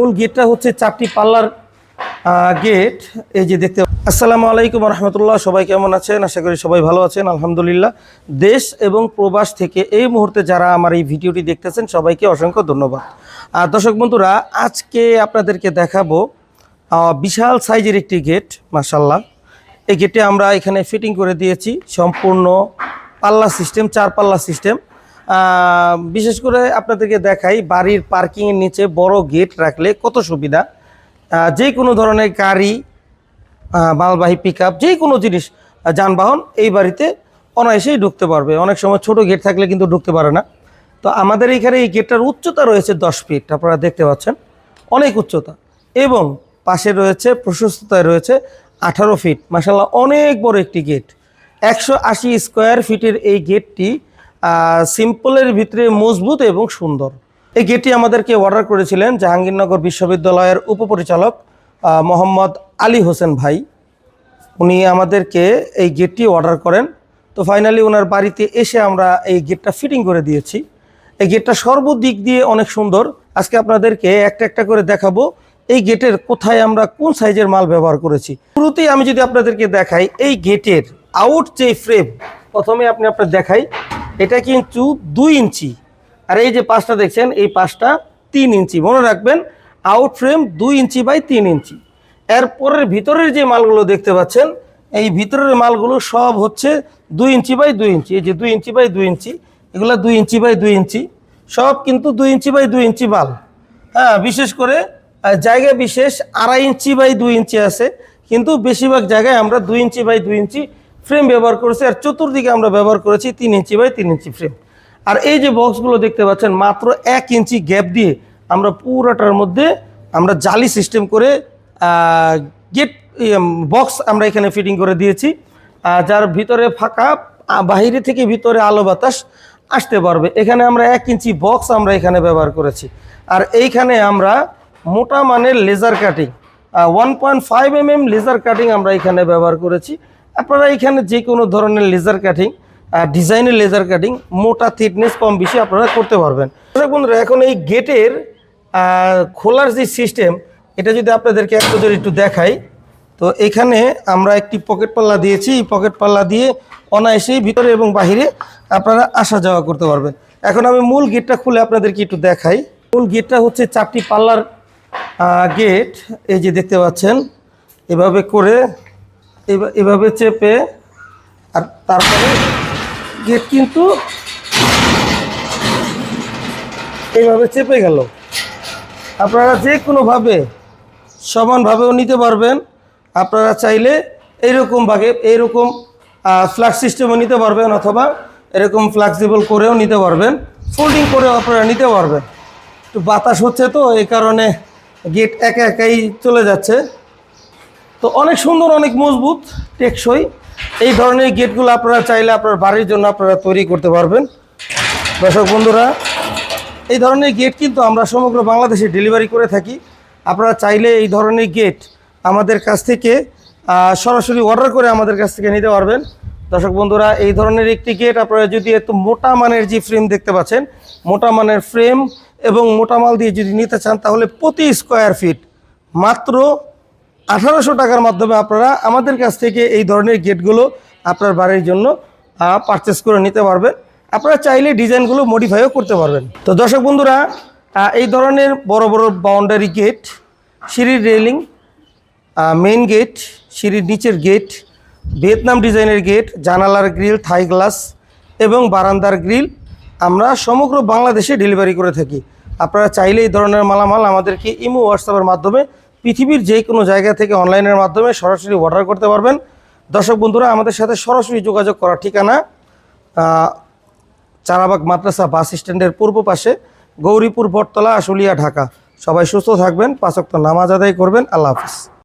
মূল গেটটা হচ্ছে চারটি পাল্লার গেট? এই যে দেখতে আসসালামু আলাইকুম রহমতুল্লাহ সবাই কেমন আছেন? আশা করি সবাই ভালো আছেন, আলহামদুলিল্লাহ। দেশ এবং প্রবাস থেকে এই মুহূর্তে যারা আমার এই ভিডিওটি দেখতেছেন, সবাইকে অসংখ্য ধন্যবাদ। আর দর্শক বন্ধুরা, আজকে আপনাদেরকে দেখাবো বিশাল সাইজের একটি গেট মাসাল্লাহ এই গেটে আমরা এখানে ফিটিং করে দিয়েছি, সম্পূর্ণ পাল্লা সিস্টেম চার পাল্লা সিস্টেম বিশেষ করে আপনাদেরকে দেখাই, বাড়ির পার্কিংয়ের নিচে বড় গেট রাখলে কত সুবিধা? যে কোনো ধরনের গাড়ি মালবাহী পিক আপ যে কোনো জিনিস যানবাহন এই বাড়িতে অনায়াসেই ঢুকতে পারবে। অনেক সময় ছোট গেট থাকলে কিন্তু ঢুকতে পারে না। তো আমাদের এখানে এই গেটটার উচ্চতা রয়েছে দশ ফিট আপনারা দেখতে পাচ্ছেন। অনেক উচ্চতা। এবং পাশে রয়েছে, প্রশস্ততায় রয়েছে আঠারো ফিট মাসাল্লাহ অনেক বড় একটি গেট। একশো আশি স্কোয়ার ফিটের এই গেটটি সিম্পলের ভিতরে মজবুত এবং সুন্দর। এই গেটটি আমাদেরকে অর্ডার করেছিলেন জাহাঙ্গীরনগর বিশ্ববিদ্যালয়ের উপপরিচালক মোহাম্মদ আলী হোসেন ভাই। উনি আমাদেরকে এই গেটটি অর্ডার করেন। তো ফাইনালি ওনার বাড়িতে এসে আমরা এই গেটটা ফিটিং করে দিয়েছি। এই গেটটা সর্বদিক দিয়ে অনেক সুন্দর। আজকে আপনাদেরকে একটা একটা করে দেখাবো এই গেটের কোথায় আমরা কোন সাইজের মাল ব্যবহার করেছি। শুরুতেই আমি যদি আপনাদেরকে দেখাই, এই গেটের আউট যে ফ্রেম প্রথমে আপনি আপনার দেখাই। এটা কিন্তু দুই ইঞ্চি। আর এই যে পাঁচটা দেখছেন, এই পাঁচটা তিন ইঞ্চি। মনে রাখবেন আউট ফ্রেম দুই ইঞ্চি বাই তিন ইঞ্চি। এরপরের ভিতরের যে মালগুলো দেখতে পাচ্ছেন, এই ভিতরের মালগুলো সব হচ্ছে দুই ইঞ্চি বাই দুই ইঞ্চি। এই যে দুই ইঞ্চি বাই দুই ইঞ্চি, এগুলো দুই ইঞ্চি বাই দুই ইঞ্চি। সব কিন্তু দুই ইঞ্চি বাই দুই ইঞ্চি মাল। হ্যাঁ বিশেষ করে জায়গা বিশেষ আড়াই ইঞ্চি বাই দুই ইঞ্চি আছে। কিন্তু বেশিরভাগ জায়গায় আমরা দুই ইঞ্চি বাই দুই ইঞ্চি ফ্রেম ব্যবহার করেছি, আর চতুর্দিকে আমরা ব্যবহার করেছি তিন ইঞ্চি বাই তিন ইঞ্চি ফ্রেম আর এই যে বক্সগুলো দেখতে পাচ্ছেন, মাত্র এক ইঞ্চি গ্যাপ দিয়ে আমরা পুরোটার মধ্যে আমরা জালি সিস্টেম করে গেট বক্স আমরা এখানে ফিটিং করে দিয়েছি। যার ভিতরে ফাঁকা বাহিরে থেকে ভিতরে আলো বাতাস আসতে পারবে। এখানে আমরা এক ইঞ্চি বক্স আমরা এখানে ব্যবহার করেছি। আর এইখানে আমরা মোটা মানের laser cutting one point five M M laser cutting আমরা এখানে ব্যবহার করেছি। আপনারা এখানে যে কোনো ধরনের লেজার কাটিং ডিজাইনের লেজার কাটিং মোটা থিকনেস কম বেশি আপনারা করতে পারবেন। বন্ধুরা, এখন এই গেটের খোলার যে সিস্টেম এটা যদি আপনাদেরকে একটু যদি একটু দেখাই, তো এখানে আমরা একটি পকেট পাল্লা দিয়েছি। এই পকেট পাল্লা দিয়ে অনায়াসেই ভিতরে এবং বাহিরে আপনারা আসা যাওয়া করতে পারবেন। এখন আমি মূল গেটটা খুলে আপনাদেরকে একটু দেখাই। মূল গেটটা হচ্ছে চারটি পাল্লার গেট। এই যে দেখতে পাচ্ছেন, এভাবে করে এভাবে চেপে আর তারপরে গেট কিন্তু এইভাবে চেপে গেল। আপনারা যে কোনোভাবে সমানভাবেও নিতে পারবেন। আপনারা চাইলে এইরকমভাবে এইরকম ফ্ল্যাক্স সিস্টেমও নিতে পারবেন অথবা এরকম ফ্লেক্সিবল করেও নিতে পারবেন। ফোল্ডিং করেও আপনারা নিতে পারবেন। একটু বাতাস হচ্ছে তো এই কারণে গেট একা একাই চলে যাচ্ছে। তো অনেক সুন্দর, অনেক মজবুত, টেকসই। এই ধরনের গেটগুলো আপনারা চাইলে আপনার বাড়ির জন্য আপনারা তৈরি করতে পারবেন। দর্শক বন্ধুরা, এই ধরনের গেট কিন্তু আমরা সমগ্র বাংলাদেশে ডেলিভারি করে থাকি। আপনারা চাইলে এই ধরনের গেট আমাদের কাছ থেকে সরাসরি অর্ডার করে আমাদের কাছ থেকে নিতে পারবেন। দর্শক বন্ধুরা, এই ধরনের একটি গেট আপনারা যদি একটু মোটা মানের যে ফ্রেম দেখতে পাচ্ছেন, মোটা মানের ফ্রেম এবং মোটা মাল দিয়ে যদি নিতে চান, তাহলে প্রতি স্কোয়ার ফিট মাত্র আঠারোশো টাকার মাধ্যমে আপনারা আমাদের কাছ থেকে এই ধরনের গেটগুলো আপনার বাড়ির জন্য পারচেস করে নিতে পারবেন। আপনারা চাইলে ডিজাইনগুলো মডিফাইও করতে পারবেন। তো দর্শক বন্ধুরা এই ধরনের বড় বড় বাউন্ডারি গেট সিঁড়ির রেলিং মেন গেট সিঁড়ির নিচের গেট ভিয়েতনাম ডিজাইনের গেট জানালার গ্রিল থাই গ্লাস এবং বারান্দার গ্রিল আমরা সমগ্র বাংলাদেশে ডেলিভারি করে থাকি। আপনারা চাইলে এই ধরনের মালামাল আমাদেরকে ইমো হোয়াটসঅ্যাপের মাধ্যমে পৃথিবীর যে কোনো জায়গা থেকে অনলাইনের মাধ্যমে সরাসরি অর্ডার করতে পারবেন। দর্শক বন্ধুরা, আমাদের সাথে সরাসরি যোগাযোগ করার ঠিকানা চারাবাগ মাদ্রাসা বাস স্ট্যান্ডের পূর্ব পাশে, গৌরীপুর বটতলা, আশুলিয়া, ঢাকা। সবাই সুস্থ থাকবেন পাঁচক্ত নামাজ আদায় করবেন। আল্লাহ হাফিজ।